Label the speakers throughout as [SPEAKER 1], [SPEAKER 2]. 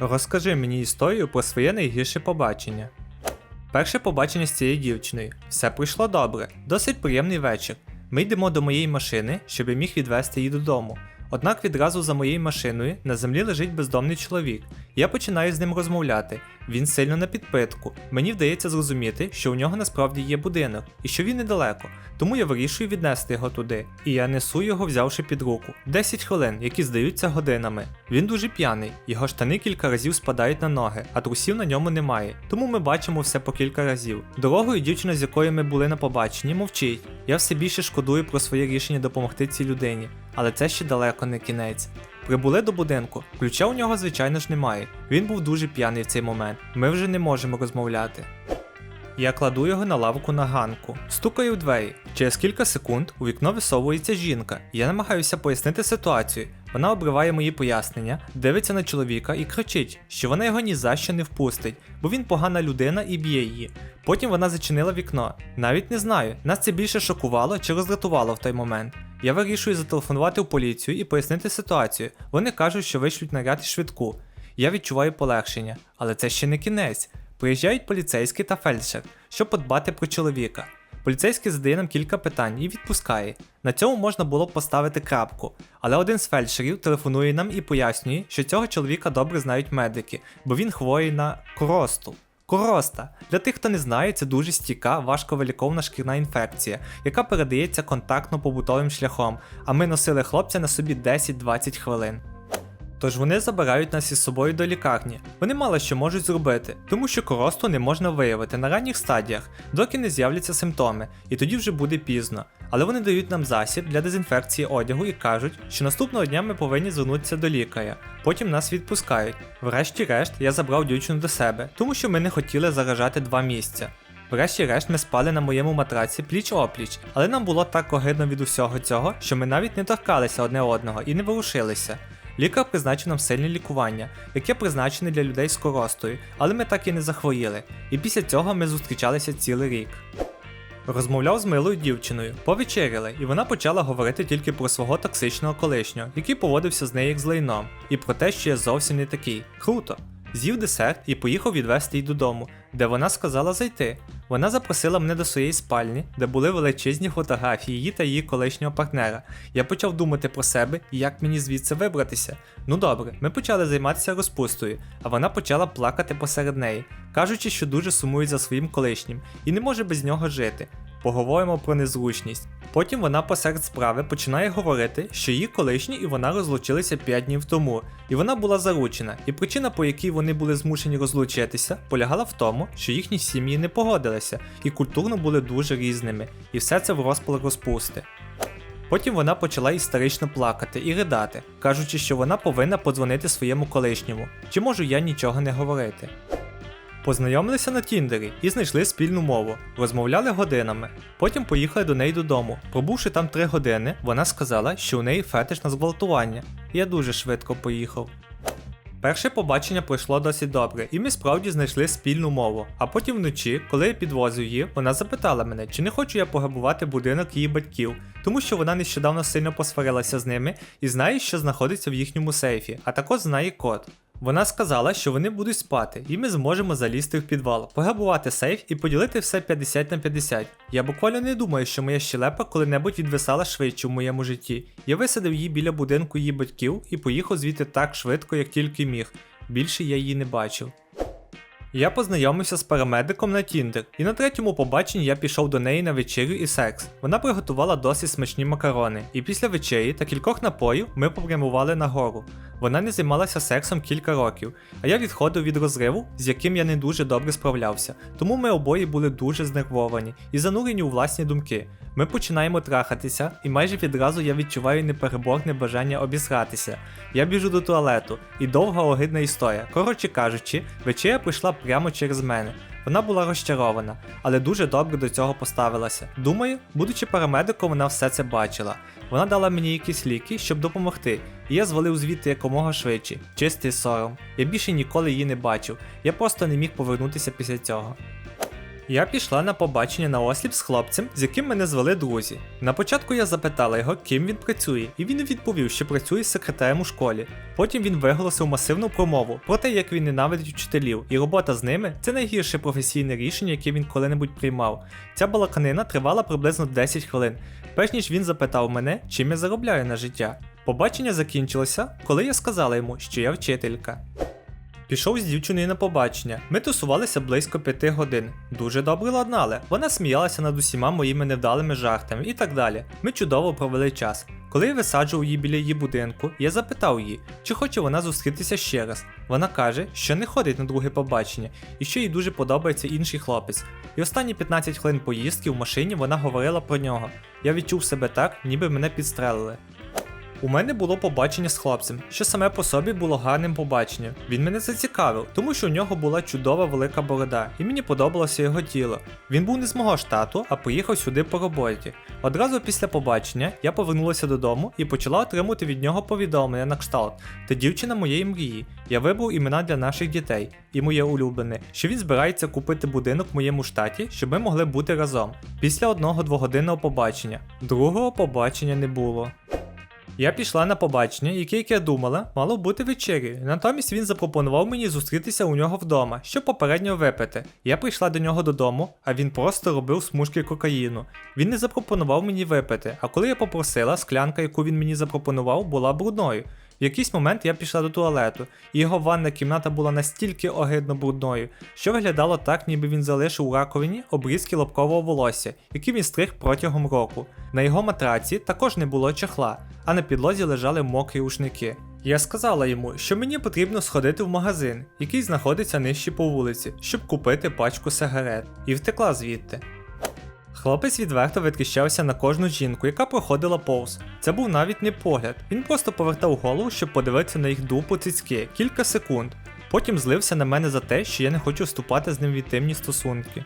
[SPEAKER 1] Розкажи мені історію про своє найгірше побачення. Перше побачення з цією дівчиною. Все пройшло добре, досить приємний вечір. Ми йдемо до моєї машини, щоб я міг відвезти її додому. Однак відразу за моєю машиною на землі лежить бездомний чоловік. Я починаю з ним розмовляти. Він сильно на підпитку. Мені вдається зрозуміти, що у нього насправді є будинок і що він недалеко. Тому я вирішую віднести його туди. І я несу його, взявши під руку. 10 хвилин, які здаються годинами. Він дуже п'яний, його штани кілька разів спадають на ноги, а трусів на ньому немає. Тому ми бачимо все по кілька разів. Дорогою дівчина, з якою ми були на побаченні, мовчить. Я все більше шкодую про своє рішення допомогти цій людині, але це ще далеко не кінець. Прибули до будинку. Ключа у нього, звичайно ж, немає. Він був дуже п'яний в цей момент. Ми вже не можемо розмовляти. Я кладу його на лавку на ганку, стукаю в двері. Через кілька секунд у вікно висовується жінка. Я намагаюся пояснити ситуацію. Вона обриває мої пояснення, дивиться на чоловіка і кричить, що вона його ні за що не впустить, бо він погана людина і б'є її. Потім вона зачинила вікно. Навіть не знаю, нас це більше шокувало чи роздратувало в той момент. Я вирішую зателефонувати в поліцію і пояснити ситуацію. Вони кажуть, що вишлють наряд і швидку. Я відчуваю полегшення, але це ще не кінець. Приїжджають поліцейський та фельдшер, щоб подбати про чоловіка. Поліцейський задає нам кілька питань і відпускає. На цьому можна було б поставити крапку, але один з фельдшерів телефонує нам і пояснює, що цього чоловіка добре знають медики, бо він хворий на коросту. Короста. Для тих, хто не знає, це дуже стійка, важковиліковна шкірна інфекція, яка передається контактно-побутовим шляхом, а ми носили хлопця на собі 10-20 хвилин. Тож вони забирають нас із собою до лікарні. Вони мало що можуть зробити, тому що коросту не можна виявити на ранніх стадіях, доки не з'являться симптоми, і тоді вже буде пізно. Але вони дають нам засіб для дезінфекції одягу і кажуть, що наступного дня ми повинні звернутися до лікаря. Потім нас відпускають. Врешті-решт я забрав дівчину до себе, тому що ми не хотіли заражати два місця. Врешті-решт ми спали на моєму матраці пліч опліч, але нам було так огидно від усього цього, що ми навіть не торкалися одне одного і не ворушилися. Лікар призначив нам сильне лікування, яке призначене для людей з коростою, але ми так і не захворіли. І після цього ми зустрічалися цілий рік. Розмовляв з милою дівчиною, повечеряли, і вона почала говорити тільки про свого токсичного колишнього, який поводився з нею як з лайном, і про те, що я зовсім не такий. Круто! З'їв десерт і поїхав відвести її додому, де вона сказала зайти. Вона запросила мене до своєї спальні, де були величезні фотографії її та її колишнього партнера. Я почав думати про себе і як мені звідси вибратися. Ну добре, ми почали займатися розпустою, а вона почала плакати посеред неї, кажучи, що дуже сумує за своїм колишнім і не може без нього жити. Поговоримо про незручність. Потім вона посеред справи починає говорити, що її колишні і вона розлучилися 5 днів тому, і вона була заручена. І причина, по якій вони були змушені розлучитися, полягала в тому, що їхні сім'ї не погодилися і культурно були дуже різними, і все це в розпал розпусти. Потім вона почала істерично плакати і ридати, кажучи, що вона повинна подзвонити своєму колишньому, чи можу я нічого не говорити. Познайомилися на Тіндері і знайшли спільну мову, розмовляли годинами. Потім поїхали до неї додому. Пробувши там три години, вона сказала, що у неї фетиш на зґвалтування. Я дуже швидко поїхав. Перше побачення пройшло досить добре, і ми справді знайшли спільну мову. А потім вночі, коли я підвозив її, вона запитала мене, чи не хочу я пограбувати будинок її батьків, тому що вона нещодавно сильно посварилася з ними і знає, що знаходиться в їхньому сейфі, а також знає код. Вона сказала, що вони будуть спати, і ми зможемо залізти в підвал, пограбувати сейф і поділити все 50 на 50. Я буквально не думаю, що моя щелепа коли-небудь відвисала швидше в моєму житті. Я висадив її біля будинку її батьків і поїхав звідти так швидко, як тільки міг. Більше я її не бачив. Я познайомився з парамедиком на Тіндер, і на третьому побаченні я пішов до неї на вечерю і секс. Вона приготувала досить смачні макарони, і після вечері та кількох напоїв ми попрямували на гору. Вона не займалася сексом кілька років, а я відходив від розриву, з яким я не дуже добре справлявся. Тому ми обоє були дуже знервовані і занурені у власні думки. Ми починаємо трахатися, і майже відразу я відчуваю непереборне бажання обісратися. Я біжу до туалету, і довга огидна історія. Коротше кажучи, вечеря прийшла прямо через мене. Вона була розчарована, але дуже добре до цього поставилася. Думаю, будучи парамедиком, вона все це бачила. Вона дала мені якісь ліки, щоб допомогти, і я звалив звідти якомога швидше. Чистий сором. Я більше ніколи її не бачив. Я просто не міг повернутися після цього. Я пішла на побачення на осліп з хлопцем, з яким мене звели друзі. На початку я запитала його, ким він працює, і він відповів, що працює секретарем у школі. Потім він виголосив масивну промову про те, як він ненавидить вчителів, і робота з ними це найгірше професійне рішення, яке він коли-небудь приймав. Ця балаканина тривала приблизно 10 хвилин, перш ніж він запитав мене, чим я заробляю на життя. Побачення закінчилося, коли я сказала йому, що я вчителька. Пішов з дівчиною на побачення. Ми тусувалися близько п'яти годин. Дуже добре ладнали. Вона сміялася над усіма моїми невдалими жартами і так далі. Ми чудово провели час. Коли я висаджував її біля її будинку, я запитав її, чи хоче вона зустрітися ще раз. Вона каже, що не ходить на друге побачення і що їй дуже подобається інший хлопець. І останні 15 хвилин поїздки в машині вона говорила про нього. Я відчув себе так, ніби мене підстрелили. У мене було побачення з хлопцем, що саме по собі було гарним побаченням. Він мене зацікавив, тому що у нього була чудова велика борода, і мені подобалося його тіло. Він був не з мого штату, а приїхав сюди по роботі. Одразу після побачення я повернулася додому і почала отримувати від нього повідомлення на кшталт. Та дівчина моєї мрії. Я вибрав імена для наших дітей, і моє улюблене, що він збирається купити будинок в моєму штаті, щоб ми могли бути разом. Після одного двогодинного побачення. Другого побачення не було. Я пішла на побачення, яке, як я думала, мало бути вечері. Натомість він запропонував мені зустрітися у нього вдома, щоб попередньо випити. Я прийшла до нього додому, а він просто робив смужки кокаїну. Він не запропонував мені випити, а коли я попросила, склянка, яку він мені запропонував, була брудною. В якийсь момент я пішла до туалету, і його ванна кімната була настільки огидно брудною, що виглядало так, ніби він залишив у раковині обрізки лобкового волосся, які він стриг протягом року. На його матраці також не було чехла, а на підлозі лежали мокрі рушники. Я сказала йому, що мені потрібно сходити в магазин, який знаходиться нижче по вулиці, щоб купити пачку сигарет, і втекла звідти. Хлопець відверто витріщався на кожну жінку, яка проходила повз. Це був навіть не погляд. Він просто повертав голову, щоб подивитися на їх дупу цицьки кілька секунд. Потім злився на мене за те, що я не хочу вступати з ним в інтимні стосунки.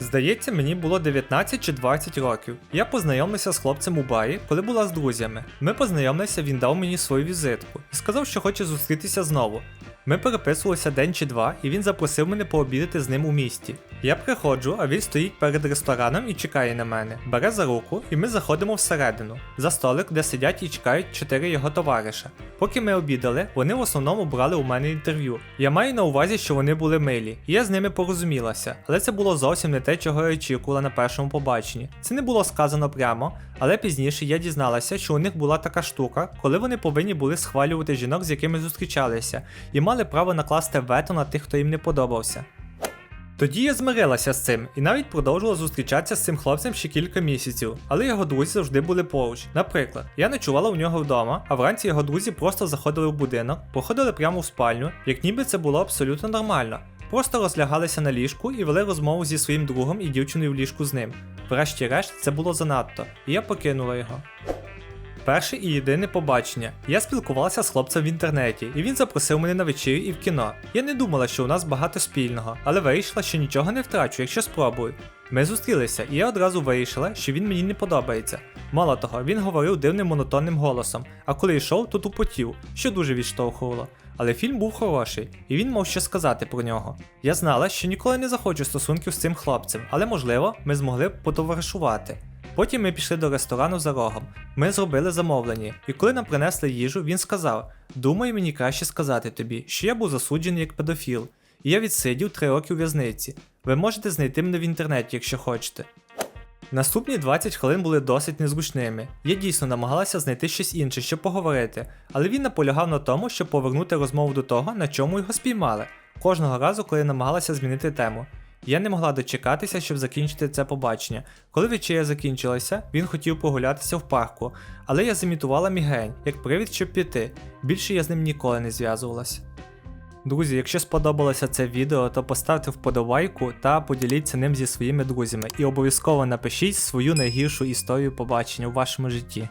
[SPEAKER 1] Здається, мені було 19 чи 20 років. Я познайомився з хлопцем у барі, коли була з друзями. Ми познайомилися, він дав мені свою візитку і сказав, що хоче зустрітися знову. Ми переписувалися день чи два, і він запросив мене пообідати з ним у місті. Я приходжу, а він стоїть перед рестораном і чекає на мене, бере за руку, і ми заходимо всередину, за столик, де сидять і чекають чотири його товариша. Поки ми обідали, вони в основному брали у мене інтерв'ю. Я маю на увазі, що вони були милі, і я з ними порозумілася, але це було зовсім не те, чого я очікувала на першому побаченні. Це не було сказано прямо, але пізніше я дізналася, що у них була така штука, коли вони повинні були схвалювати жінок, з якими зустрічалися, і мали право накласти вето на тих, хто їм не подобався. Тоді я змирилася з цим і навіть продовжувала зустрічатися з цим хлопцем ще кілька місяців, але його друзі завжди були поруч. Наприклад, я ночувала у нього вдома, а вранці його друзі просто заходили в будинок, походили прямо в спальню, як ніби це було абсолютно нормально. Просто розлягалися на ліжку і вели розмову зі своїм другом і дівчиною в ліжку з ним. Врешті-решт, це було занадто, і я покинула його. Перше і єдине побачення. Я спілкувалася з хлопцем в інтернеті, і він запросив мене на вечерю і в кіно. Я не думала, що у нас багато спільного, але вирішила, що нічого не втрачу, якщо спробую. Ми зустрілися, і я одразу вирішила, що він мені не подобається. Мало того, він говорив дивним монотонним голосом, а коли йшов, то тупотів, що дуже відштовхувало. Але фільм був хороший, і він мав що сказати про нього. Я знала, що ніколи не захочу стосунків з цим хлопцем, але можливо, ми змогли б потоваришувати. Потім ми пішли до ресторану за рогом. Ми зробили замовлення, і коли нам принесли їжу, він сказав: Думаю, мені краще сказати тобі, що я був засуджений як педофіл, і я відсидів три роки у в'язниці. Ви можете знайти мене в інтернеті, якщо хочете. Наступні 20 хвилин були досить незручними. Я дійсно намагалася знайти щось інше, щоб поговорити, але він наполягав на тому, щоб повернути розмову до того, на чому його спіймали, кожного разу, коли я намагалася змінити тему. Я не могла дочекатися, щоб закінчити це побачення. Коли вечеря закінчилася, він хотів прогулятися в парку, але я замітувала мігрень, як привід, щоб піти. Більше я з ним ніколи не зв'язувалася. Друзі, якщо сподобалося це відео, то поставте вподобайку та поділіться ним зі своїми друзями. І обов'язково напишіть свою найгіршу історію побачення у вашому житті.